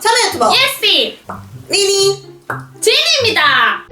참여 유튜버 예시 리니 진입니다.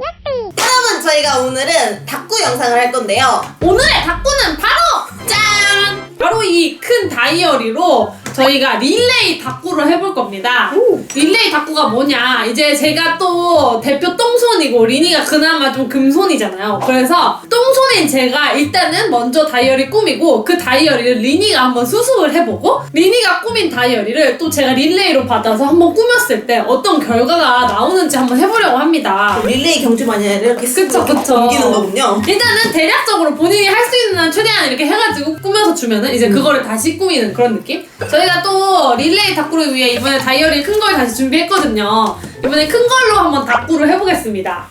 여러분 저희가 오늘은 닭구 영상을 할 건데요 오늘의 닭구는 바로 짠! 바로 이 큰 다이어리로 저희가 릴레이 닭구를 해볼 겁니다. 오. 릴레이 닭구가 뭐냐? 이제 제가 또 대표 똥손이고 리니가 그나마 좀 금손이잖아요. 그래서 똥손인 제가 일단은 먼저 다이어리 꾸미고 그 다이어리를 리니가 한번 수습을 해보고 리니가 꾸민 다이어리를 또 제가 릴레이로 받아서 한번 꾸몄을 때 어떤 결과가 나오는지 한번 해보려고 합니다. 릴레이 경주만 아니라 이렇게 그쵸, 이렇게 그쵸. 옮기는 거군요 일단은 대략적으로 본인이 할 수 있는 한 최대한 이렇게 해가지고 꾸며서 주면은 이제 그거를 다시 꾸미는 그런 느낌? 저희가 또 릴레이 닭구를 위해 이번에 다이어리 큰 걸 다시 준비했거든요. 이번에 큰 걸로 한번 닭구를 해보겠습니다.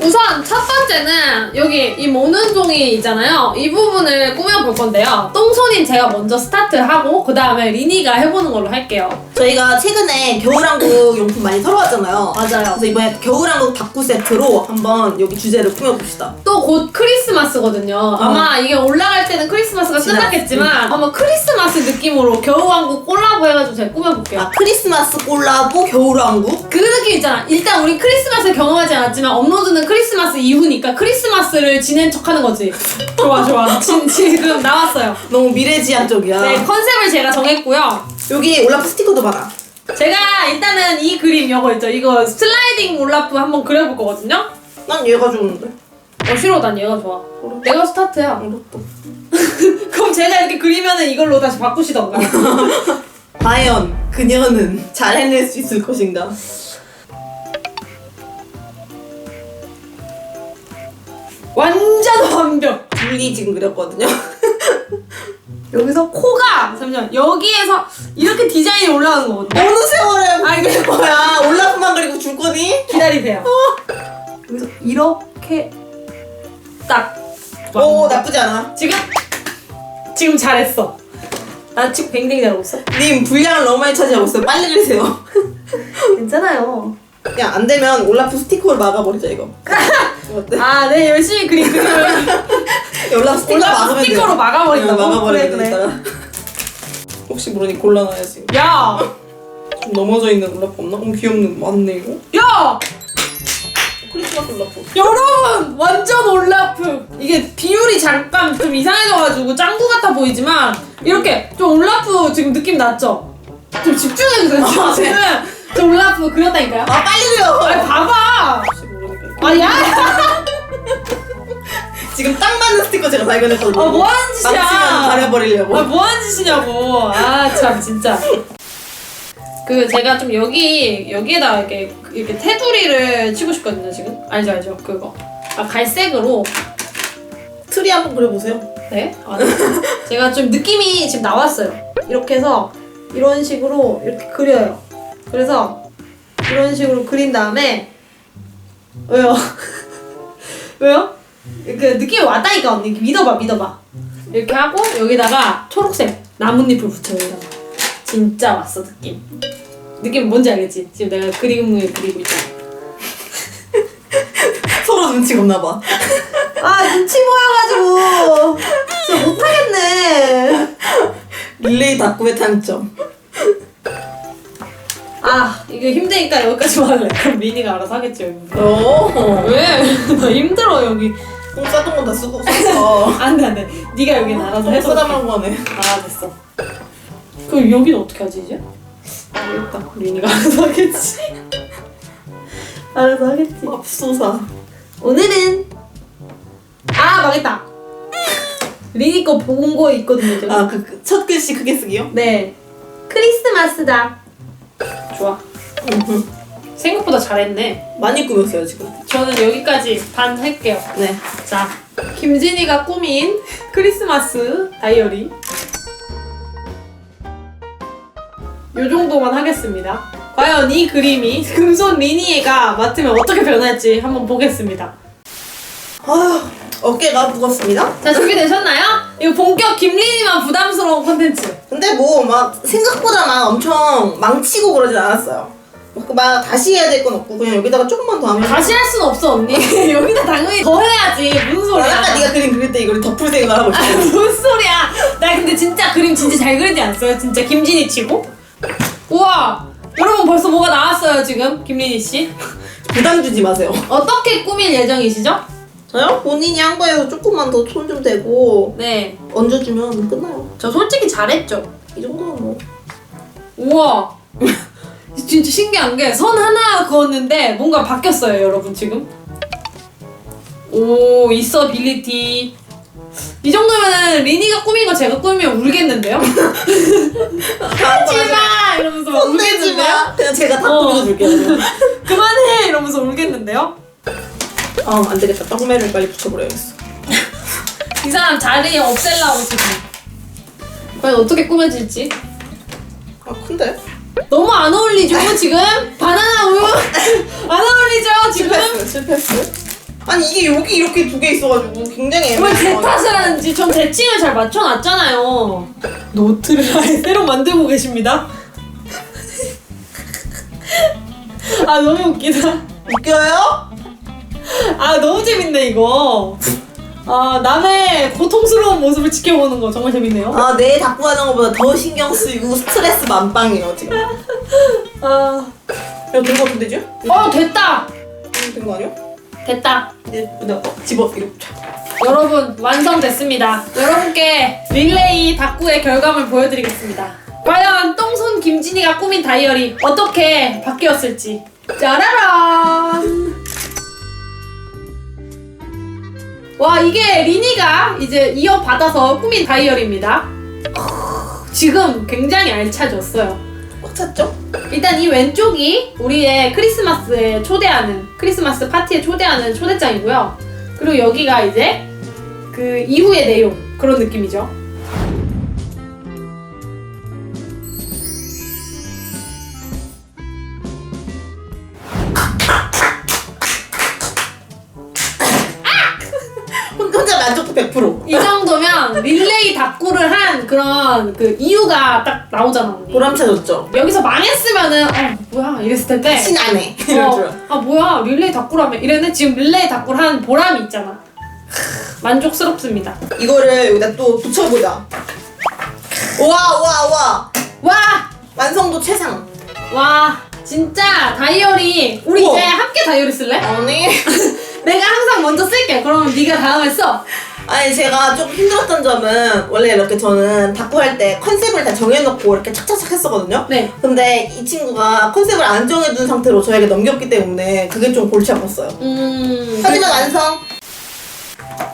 우선 첫 번째는 여기 이 모는 종이 있잖아요. 이 부분을 꾸며볼 건데요. 똥손인 제가 먼저 스타트하고 그 다음에 리니가 해보는 걸로 할게요. 저희가 최근에 겨울왕국 용품 많이 털어왔잖아요 맞아요. 그래서 이번에 겨울왕국 닭구 세트로 한번 여기 주제를 꾸며봅시다 또 곧 크리스마스거든요. 아마 이게 올라갈 때는 크리스마스가 지났- 끝났겠지만 아마 크리스마스 느낌으로 겨울왕국 콜라보 해가지고 제가 꾸며볼게요. 아 크리스마스 콜라보 겨울왕국 그 느낌 있잖아. 일단 우리 크리스마스를 경험하지 않았지만 업로드는 크리스마스 이후니까 크리스마스를 지낸 척하는 거지. 좋아 좋아. 지, 지금 나왔어요. 너무 미래지향적이야 네 컨셉을 제가 정했고요. 여기 올라프 스티커도 봐라 제가 일단은 이 그림 이거 있죠. 이거 슬라이딩 올라프 한번 그려볼 거거든요. 난 얘가 좋은데 어 싫어 난 얘가 좋아. 내가 스타트야. 이것도 그럼 제가 이렇게 그리면은 이걸로 다시 바꾸시던가. 과연 그녀는 잘 해낼 수 있을 것인가 완전 완벽. 둘리 지금 그렸거든요 여기서 코가 잠시만 여기에서 이렇게 디자인이 올라가는 거거든요. 어느 세월에 아 이거 뭐야 올라프만 그리고 줄 거니? 기다리세요. 여기서 이렇게 딱. 오 나쁘지 않아 지금 지금 잘했어. 나 지금 굉장히 잘하고 있어. 님 분량을 너무 많이 차지하고 있어요 빨리 그리세요 괜찮아요. 야안 되면 올라프 스티커를 막아버리자 이거 어때? 아, 네 열심히 그림 그리면 올라프 스티커 막으면 스티커로. 막아버린다고? 응, 막아버리면 그래, 그래. 혹시 모르니 곤란해야지 야, 좀 넘어져 있는 올라프 없나? 어 귀엽는 거 맞네 이거 야, 크리스마스 여러분 완전 올라프. 이게 비율이 잠깐 좀 이상해져가지고 짱구 같아 보이지만 이렇게 좀 올라프 지금 느낌 났죠? 좀 집중해주세요. 아, 네. 지금 좀 올라프 그렸다니까요. 아 빨리 그려 아니 봐봐. 아야. 지금 딱 맞는 스티커 제가 발견했거든요 아 뭐 하는 짓이야. 망치면 가려버리려고 아 뭐 하는 짓이냐고. 아 참 진짜. 그 제가 좀 여기 여기에다 이렇게 이렇게 테두리를 치고 싶거든요 지금. 알죠 알죠 그거. 아 갈색으로. 트리 한번 그려보세요 네? 아, 네. 제가 좀 느낌이 지금 나왔어요. 이렇게 해서 이런 식으로 이렇게 그려요. 그래서 이런 식으로 그린 다음에 왜요? 왜요? 그 느낌이 왔다니까 언니 믿어봐 믿어봐. 이렇게 하고 여기다가 초록색 나뭇잎을 붙여 여기다가 진짜 왔어 느낌. 느낌 뭔지 알겠지? 지금 내가 그림을 그리고 있잖아. 서로 눈치가 없나 봐 아 눈치 보여가지고 진짜 못하겠네. 릴레이 닭구의 단점 아 이게 힘드니까 여기까지만 할래 그럼 미니가 알아서 하겠지 여기. 오 왜? 나 힘들어 여기. 똥 싸던 건다 쓰고 썼어. 안돼 안돼. 네가 여기는 알아서 똥 해서 싸달라는 거네. 아 됐어. 그럼 여기는 어떻게 하지 이제? 모르겠다 미니가 알아서 하겠지. 알아서 하겠지. 맙소사. 오늘은 아 망했다. 리니 거 본 거 있거든요. 아그 첫 글씨 크게 쓰기요? 네. 크리스마스다 좋아 생각보다 잘했네 많이 꾸몄어요 지금 저는 여기까지 반 할게요 네 자, 김진이가 꾸민 크리스마스 다이어리. 요 정도만 하겠습니다. 과연 이 그림이 금손 리니에가 맡으면 어떻게 변할지 한번 보겠습니다. 아휴 어깨가 무겁습니다 자, 준비되셨나요? 이거 본격 김리니만 부담스러운 콘텐츠. 근데 뭐 막 생각보다 막 엄청 망치고 그러진 않았어요 막, 막 다시 해야 될 건 없고 그냥 여기다가 조금만 더 하면 다시 할 순 없어, 언니. 여기다 당연히 더 해야지. 무슨 아, 소리야. 아까 네가 그림 그릴 때 이걸 덮을 생각을 하고 아, 있어 무슨 소리야. 나 근데 진짜 그림 진짜 잘 그리지 않았어요? 진짜 김진이 치고? 우와 여러분 벌써 뭐가 나왔어요 지금 김린희 씨. 부담 주지 마세요. 어떻게 꾸밀 예정이시죠? 저요? 본인이 한 거에서 조금만 더 손 좀 대고 네. 얹어주면 끝나요. 저 솔직히 잘했죠. 이 정도면 뭐. 우와. 진짜 신기한 게 선 하나 그었는데 뭔가 바뀌었어요 여러분 지금. 오 있어 빌리티. 이 정도면은 리니가 꾸민 거 제가 꾸미면 울겠는데요? 하지마 이러면서 막 손대지 울겠는데요? 마. 그냥 제가 다 어. 꾸며줄게요. 그만해 이러면서 울겠는데요? 아, 안 되겠다. 떡매를 빨리 붙여버려야겠어. 이 사람 자리 없앨라고 지금. 과연 어떻게 꾸며질지? 아, 큰데? 너무 안 어울리죠 지금? 바나나 우유 안 어울리죠 지금? 실패했어요, 실패했어요. 아니, 이게 여기 이렇게 두 개 있어가지고 굉장히 왜 제. 탓을 하는지 전 대칭을 잘 맞춰놨잖아요. 노트를 아예 새로 만들고 계십니다. 아 너무 웃기다. 웃겨요? 아 너무 재밌네 이거. 아 남의 고통스러운 모습을 지켜보는 거 정말 재밌네요. 아, 내 닭구하는 것보다 더 신경 쓰이고 스트레스 만빵이에요, 지금. 야, 아, 된거 같은데, 지 어 됐다. 된거 아니야? 됐다. 이제 내가 집어, 이거. 여러분 완성됐습니다. 여러분께 릴레이 닭구의 결과물 보여드리겠습니다. 과연 똥손 김진이가 꾸민 다이어리 어떻게 바뀌었을지. 짜라란. 와 이게 리니가 이제 이어받아서 꾸민 다이어리입니다. 지금 굉장히 알차졌어요. 꽉 찼죠? 일단 이 왼쪽이 우리의 크리스마스에 초대하는 크리스마스 파티에 초대하는 초대장이고요. 그리고 여기가 이제 그 이후의 내용 그런 느낌이죠. 100%. 이 정도면 릴레이 닭구를 한 그런 그 이유가 딱 나오잖아. 언니. 보람차졌죠? 여기서 망했으면은 어 뭐야 이랬을 텐데. 신나네. 이럴 줄. 어, 아 뭐야 릴레이 닭구라며 이랬는데 지금 릴레이 닭구를 한 보람이 있잖아. 만족스럽습니다. 이거를 여기다 또 붙여보자. 와, 와, 와. 와 완성도 최상. 와 진짜 다이어리 우리 우와. 이제 함께 다이어리 쓸래? 아니. 내가 항상 먼저 쓸게 그러면 네가 다음에 써 아니 제가 좀 힘들었던 점은 원래 이렇게 저는 닭구 할때 컨셉을 다 정해놓고 이렇게 착착착 했었거든요. 네. 근데 이 친구가 컨셉을 안 정해둔 상태로 저에게 넘겼기 때문에 그게 좀 골치 아팠어요. 음... 하지만 완성.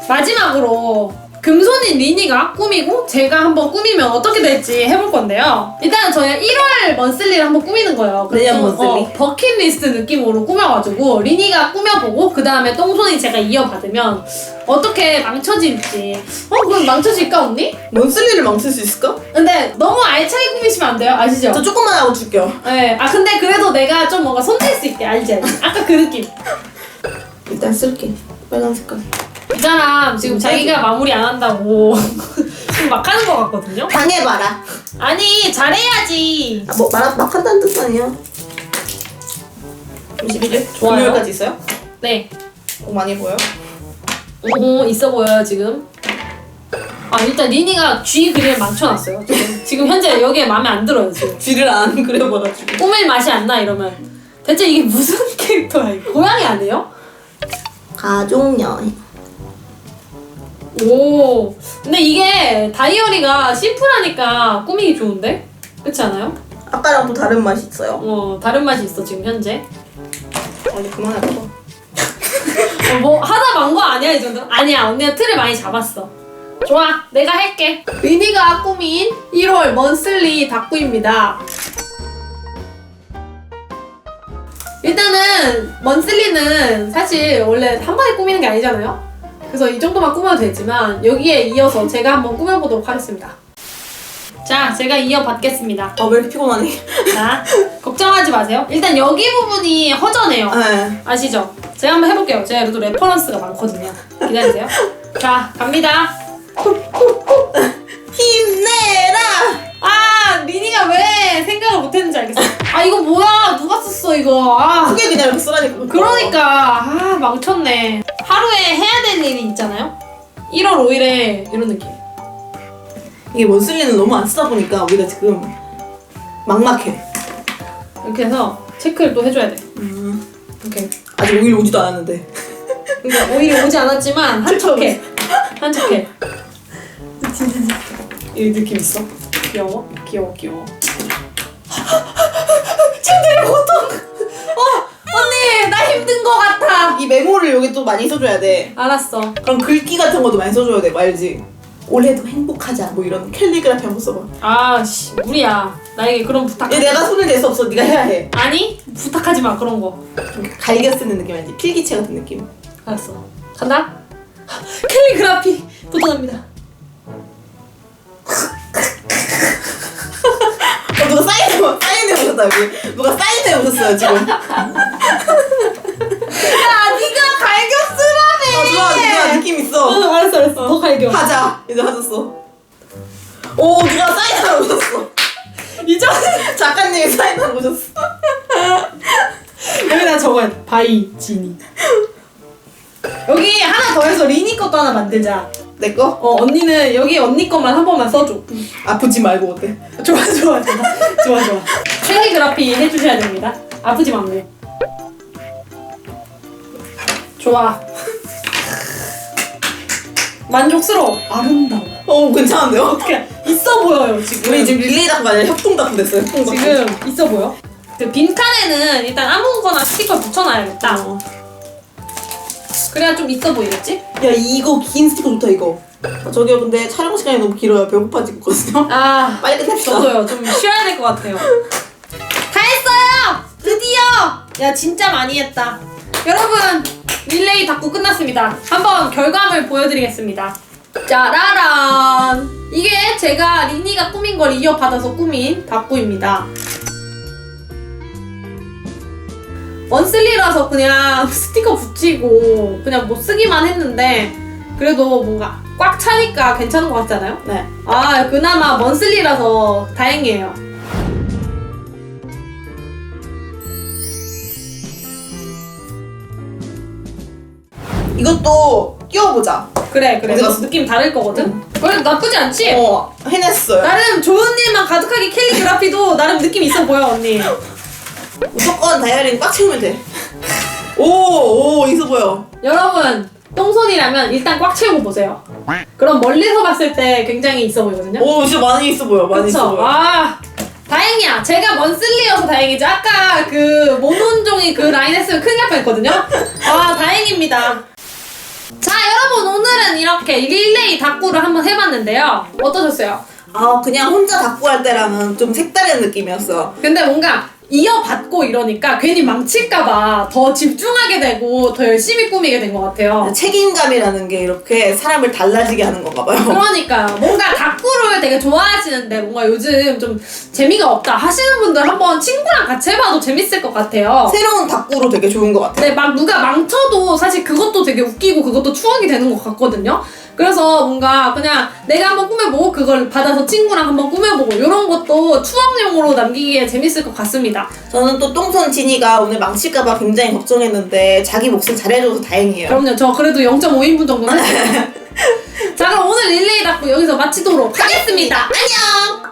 마지막으로 금손인 리니가 꾸미고 제가 한번 꾸미면 어떻게 될지 해볼 건데요 일단 저희 1월 먼슬리를 한번 꾸미는 거예요 내년 좀, 먼슬리. 어, 버킷리스트 느낌으로 꾸며가지고 리니가 꾸며보고 그 다음에 똥손이 제가 이어받으면 어떻게 망쳐질지 어? 그럼 망쳐질까 언니? 몬슬리를 망칠 수 있을까? 근데 너무 알차게 꾸미시면 안 돼요 아시죠? 저 조금만 하고 줄게요. 네. 아 근데 그래도 내가 좀 뭔가 손댈 수 있게 알지 알지? 아까 그 느낌. 일단 쓸게. 빨간 색깔. 이 사람 지금 자기가 마무리 안 한다고 지금 막 하는 것 같거든요. 당해봐라. 아니 잘해야지. 아, 뭐 말, 막 한다는 뜻 아니야? 21일? 좋아요. 금요일까지 있어요? 네. 어, 많이 보여? 오 있어 보여요 지금. 아 일단 리니가 쥐 그림을 망쳐놨어요. 지금 지금 현재 여기에 마음에 안 들어요 지금. 쥐를 안 그려봐가지고. 꾸밀 맛이 안 나 이러면 대체 이게 무슨 캐릭터야? 이거? 고양이 아니에요? 가족 여행. 오. 근데 이게 다이어리가 심플하니까 꾸미기 좋은데? 그렇지 않아요? 아까랑 또 다른 맛이 있어요. 어 다른 맛이 있어 지금 현재. 아니 그만할까? 어, 뭐 하다 만 거 아니야 이 정도? 아니야 언니가 틀을 많이 잡았어. 좋아 내가 할게. 리니가 꾸민 1월 먼슬리 닭구입니다. 일단은 먼슬리는 사실 원래 한 번에 꾸미는 게 아니잖아요. 그래서 이 정도만 꾸며도 되지만 여기에 이어서 제가 한번 꾸며보도록 하겠습니다. 자, 제가 이어받겠습니다. 아 왜 이렇게 피곤하니? 자, 걱정하지 마세요. 일단 여기 부분이 허전해요. 네. 아시죠? 제가 한번 해볼게요. 제가 또 레퍼런스가 많거든요. 기다리세요. 자, 갑니다. 힘내라! 아, 리니가 왜 생각을 못했는지 알겠어. 아, 이거 뭐야? 누가 썼어, 이거? 아, 크게 그냥 이렇게 쓰라니까. 그러니까. 아, 망쳤네. 하루에 해야 될 일이 있잖아요? 1월 5일에 이런 느낌. 이게 원슬리는 너무 안 쓰다 보니까 우리가 지금 막막해. 이렇게 해서 체크를 또 해줘야 돼. 음, 이렇게. 아직 오일 오지도 않았는데. 그러니까 오일이 오지 않았지만 한척해. 한척해. 이 느낌 있어? 귀여워? 귀여워 귀여워. 힘든 거 같아. 이 메모를 여기 또 많이 써줘야 돼. 알았어. 그럼 글귀 같은 것도 많이 써줘야 돼. 알지? 올해도 행복하자. 뭐 이런 캘리그라피 한번 써봐. 아 씨 무리야. 나에게 그런 부탁. 얘 내가 손을 댈 수 없어. 네가 해야 해. 아니 부탁하지 마 그런 거. 좀 갈겨 쓰는 느낌 알지? 필기체 같은 느낌. 알았어. 간다. 캘리그라피 도전합니다. 어, 누가 사인해 사인해 오셨다 여기. 누가 사인해 오셨어요 지금. 바이 지니. 여기 하나 더 해서 리니 것도 하나 만들자. 내 거? 어 언니는 여기 언니 것만 한 번만 써줘. 아프지 말고 어때? 좋아 좋아 좋아 좋아 좋아. 캘리그라피 해주셔야 됩니다. 아프지 말고. 좋아. 만족스러워. 아름다워. 어, 괜찮은데요? 어떻게 있어 보여요 지금. 우리 지금 릴레이 닭가 아니라 협동 닭 됐어요. 협동 닭. 지금 있어 보여? 그 빈칸에는 일단 아무거나 스티커 붙여놔야겠다. 어. 그래야 좀 있어 보이겠지? 야, 이거 긴 스티커 좋다 이거. 아, 저기요, 근데 촬영 시간이 너무 길어요. 배고파지거든요. 아 빨리 끝냅시다. 저도요 좀 쉬어야 될 것 같아요. 다 했어요! 드디어! 야 진짜 많이 했다. 여러분 릴레이 닫고 끝났습니다. 한번 결과물 보여드리겠습니다. 짜라란! 이게 제가 리니가 꾸민 걸 이어받아서 꾸민 닭구입니다. 원슬리라서 그냥 스티커 붙이고 그냥 못 쓰기만 했는데 그래도 뭔가 꽉 차니까 괜찮은 것 같잖아요? 네. 아 그나마 먼슬리라서 다행이에요. 이것도 끼워보자. 그래 그래 갔어? 느낌 다를 거거든. 그래도 나쁘지 않지? 어, 해냈어요. 나름 좋은 일만 가득하게 캘리그라피도 나름 느낌 있어 보여 언니. 무조건 다이어리는 꽉 채우면 돼. 오, 오, 있어 보여. 여러분 똥손이라면 일단 꽉 채우고 보세요. 그럼 멀리서 봤을 때 굉장히 있어 보이거든요. 오, 진짜 많이 있어 보여. 많이 있어 그쵸? 보여. 아 다행이야. 제가 먼슬리여서 다행이지. 아까 그 모논종이 그 라인 했으면 큰일 날 뻔했거든요. 아 다행입니다. 자 여러분 오늘은 이렇게 릴레이 닭구를 한번 해봤는데요. 어떠셨어요? 아, 그냥 혼자 닭구 할 때랑은 좀 색다른 느낌이었어. 근데 뭔가 이어받고 이러니까 괜히 망칠까봐 더 집중하게 되고 더 열심히 꾸미게 된 것 같아요. 책임감이라는 게 이렇게 사람을 달라지게 하는 건가 봐요. 그러니까요. 뭔가 닭구를 되게 좋아하시는데 뭔가 요즘 좀 재미가 없다 하시는 분들 한번 친구랑 같이 해봐도 재밌을 것 같아요. 새로운 닭구로 되게 좋은 것 같아. 근데 막 누가 망쳐도 사실 그것도 되게 웃기고 그것도 추억이 되는 것 같거든요. 그래서 뭔가 그냥 내가 한번 꾸며보고 그걸 받아서 친구랑 한번 꾸며보고 이런 것도 추억용으로 남기기에 재밌을 것 같습니다. 저는 또 똥손 진이가 오늘 망칠까봐 굉장히 걱정했는데 자기 몫을 잘해줘서 다행이에요. 그럼요. 저 그래도 0.5인분 정도는 했어요. 자 그럼 오늘 릴레이 닫고 여기서 마치도록 하겠습니다. 안녕!